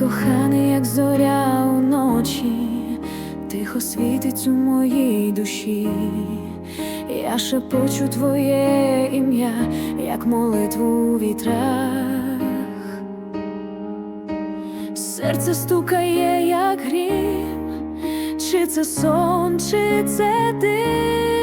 коханий, як зоря уночі, тихо світить у моїй душі. Я шепочу твоє ім'я, як молитву у вітрах. Серце стукає, як грім, чи це сон, чи це дим.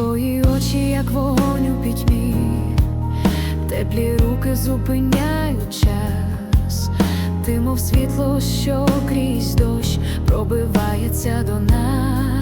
Твої очі, як вогонь у пітьмі, теплі руки зупиняють час, ти, мов світло, що крізь дощ пробивається до нас.